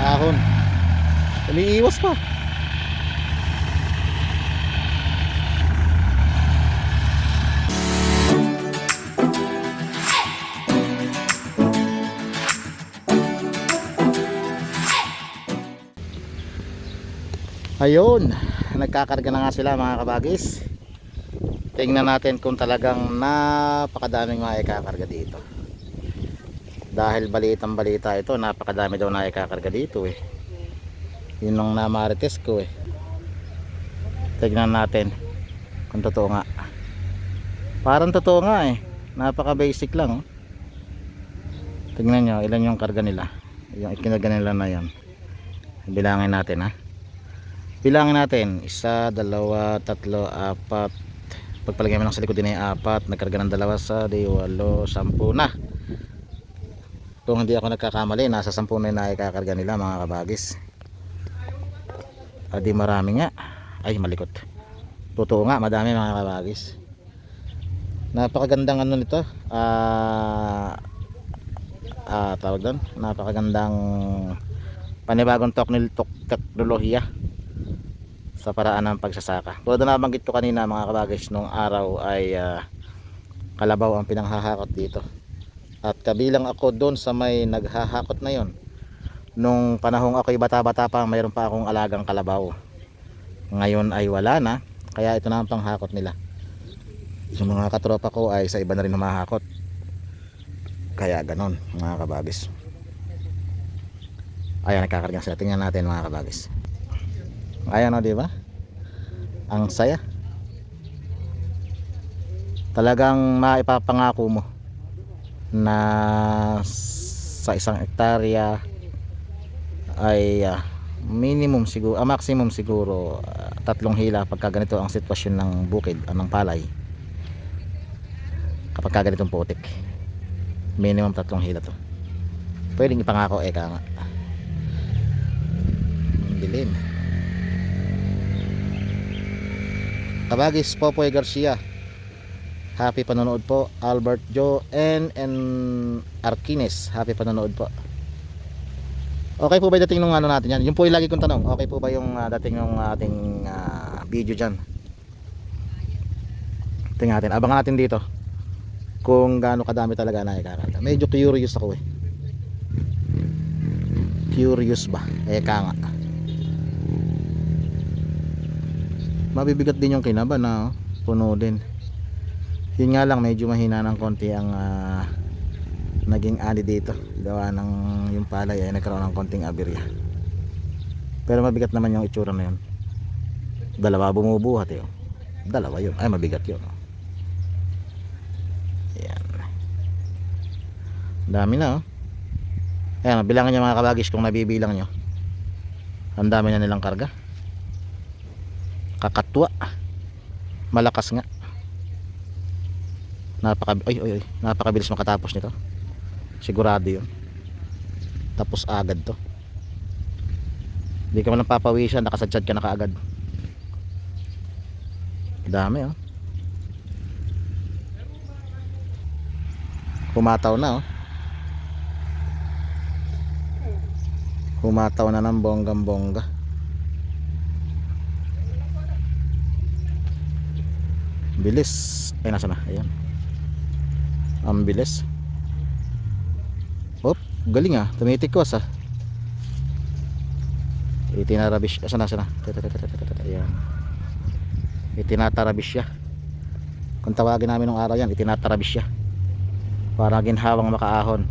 nag-aahon. Umiiwas pa. Ayun, nagkakarga na nga sila mga kabagis. Tingnan natin kung talagang napakadaming mga ikakarga dito. Dahil balitang balita ito, napakadami daw na ikakarga dito eh. Yun ang namarites ko eh. Tingnan natin kung totoo nga. Parang totoo nga eh. Napaka basic lang. oh. Tingnan nyo, ilan yung karga nila. Yung ikinarga nila na yan. Bilangin natin ha. Bilangin natin. Isa, dalawa, tatlo, apat. Pagpalagay mo lang sa likod din ay apat. Nagkarga ng dalawa sa di, walo, sampu na. Kung hindi ako nagkakamali, nasa sampu na yung naikakarga nila mga kabagis. Adi marami nga. Ay, malikot. Totoo nga, madami mga kabagis. Napakagandang ano nito. Ah, ah, tawag doon. Napakagandang panibagong teknolohiya sa paraan ng pagsasaka. Tulad na nabanggit ko kanina mga kabagis nung araw ay ah, kalabaw ang pinanghahakot dito. At kabilang ako doon sa may naghahakot na yon. Nung panahong ako'y bata-bata pa, mayroon pa akong alagang kalabaw. Ngayon ay wala na, kaya ito na ang panghakot nila. Yung mga katropa ko ay sa iba na rin humahakot. Kaya ganon mga kabagis. Ayan, nagkakarga sila. Tingnan natin mga kabagis. Ayan o, di ba? Ang saya. Talagang maipapangako mo na sa isang hektarya ay ah, minimum siguro, ah, maximum siguro ah, tatlong hila pagka ganito ang sitwasyon ng bukid, anong palay. Kapag ka ganitong putik. Minimum tatlong hila to. Pwedeng ipangako eka nga. Ang dilim. Kabagis Popoy Garcia. Happy panonood po Albert Joe and and Arquines. Happy panonood po. Okay po ba dating nung ano natin yan? Yung po yung lagi kong tanong. Okay po ba yung ah, dating ng ating ah, video dyan? Tingnan natin. Abangan natin dito. Kung gaano kadami talaga na ikakarga. Medyo curious ako eh. Curious ba? Eka nga. Mabibigat din yung kinaba na oh. puno din yun nga lang medyo mahina ng konti ang ah, naging ani dito. Gawa ng yung palay ay nagkaroon ng konting aberya. Pero mabigat naman yung itsura na yun. Dalawa bumubuhat oh. dalawa yun. Ay mabigat yun. Yan. Dami na oh. Ayan bilangan nyo mga kabagis kung nabibilang nyo ang dami na nilang karga. Kakatwa. Malakas nga napaka ay, ay, ay, napakabilis makatapos nito. Sigurado yun. Tapos agad to. Hindi ka man papawisan nakasadsad ka na kaagad. Dami oh. Humataw na oh. Humataw na ng bonggang bongga bilis. Ay nasa na? Ayan ang bilis. Op, galing ah. Tumitikwas ah. Itinarabis asa na asa na? Tata, tata, tata, tata, ayan. Itinatarabis siya. Kung tawagin namin nung araw yan itinatarabis siya. Para ginhawang makaahon.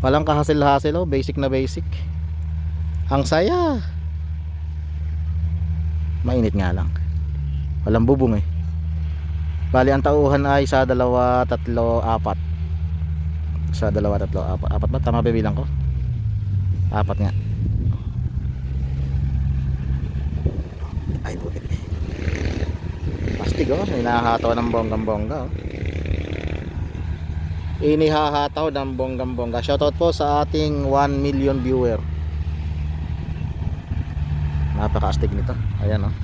Walang kahasil-hasil oh. Basic na basic. Ang saya! Mainit nga lang. Walang bubong eh bali ang tauhan ay sa dalawa, tatlo, apat. Sa dalawa, tatlo, apat. Apat ba? tama ba bilang ko? apat nga. Ay buti pastig oh. Hinahataw ng bonggang bongga oh. Inihahataw ng bonggang bongga shoutout po sa ating 1 million viewer. Napakaastig nito. Ayan oh.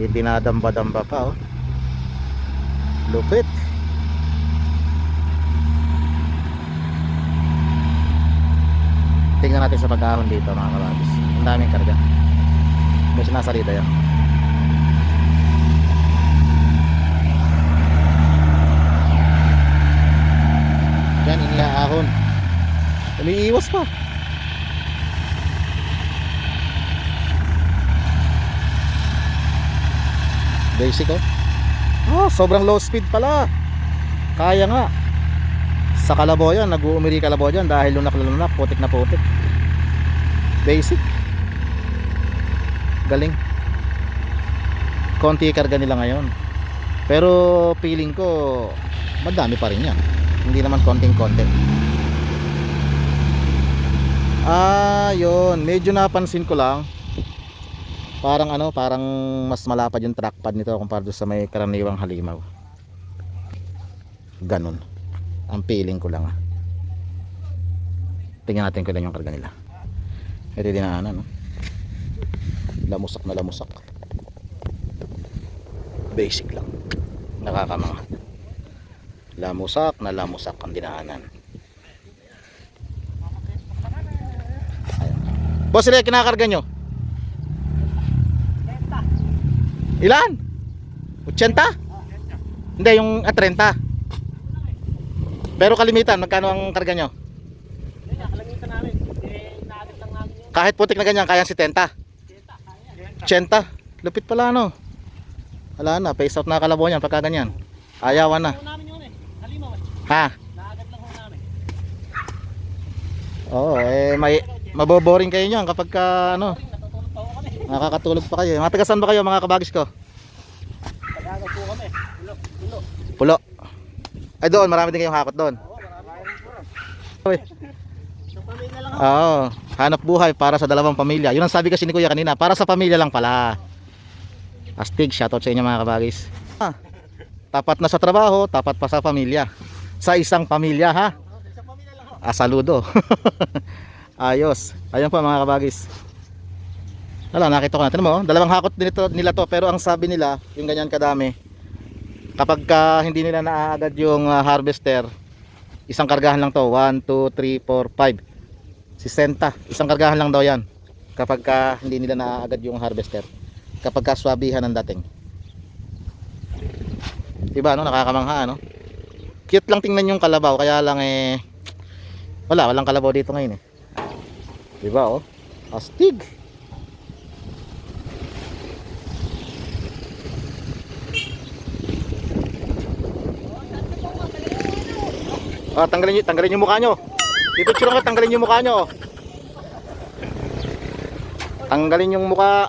Hindi nadamba-damba pa oh lupit tingnan natin sa pag-ahon dito mga kabagis. Ang daming karga. May sinasalita yan. Yan, inihaahon. Umiiwas pa. Basic oh. Oh, sobrang low speed pala. Kaya nga. Sa kalabaw yan, nag-uumiri kalabaw dyan dahil lunak na lunak, putik na putik. Basic. Galing. Konti karga nila ngayon. Pero feeling ko, madami pa rin yan. Hindi naman konting konti. Ah, yun. Medyo napansin ko lang. Parang ano, parang mas malapad yung trackpad nito kumpara sa may karaniwang halimaw. Ganon. Ang feeling ko lang ah. Tingnan natin kung ilan yung karga nila. Ito yung dinaanan, no? Lamusak na lamusak. Basic lang. Nakakamanga. Lamusak na lamusak ang dinaanan. Boss, sila kinakarga nyo? Ilan? 80? Hindi, yung ah, 30. Pero kalimitan, magkano ang karga nyo? Kalamitan namin. Kahit putik na ganyan, kayang 70. 80. Lupit pala no. Wala na, face out na kalabaw niyan pagka ganyan. Ayawan na. Ha? Oo, eh may maboboring kayo niyan kapag ka, ano, Ring, natutulog pa ho kami. Nakakatulog pa kayo. Mga taga saan ba kayo mga kabagis ko? Tagagaw po kami. Ulo, ulo. Pulo. Ay doon, marami din kayong hakot doon. Oo, marami. Oo, hanap buhay para sa dalawang pamilya. Yun ang sabi kasi ni Kuya kanina, para sa pamilya lang pala. Astig, shoutout sa inyo mga kabagis. Ah, tapat na sa trabaho, tapat pa sa pamilya. Sa isang pamilya ha. Sa pamilya lang ho. Ah, saludo. Ayos. Ayun po mga kabagis. Wala, nakita ko natin mo. Dalawang hakot nito, nila to. Pero ang sabi nila, yung ganyan kadami, kapag ka hindi nila naaagad yung ah, harvester, isang kargahan lang to. 1, 2, 3, 4, 5. 60. Isang kargahan lang daw yan. Kapag ka hindi nila naaagad yung harvester. Kapag ka swabihan ng dating. Diba, no? Nakakamangha, no? Cute lang tingnan yung kalabaw. Kaya lang eh, wala, walang kalabaw dito ngayon eh. Diba oh? Astig. Ah, tanggalin niyo, tanggalin niyo mukha niyo. Pipicture ko, tanggalin niyo mukha niyo. oh. Tanggalin yung mukha.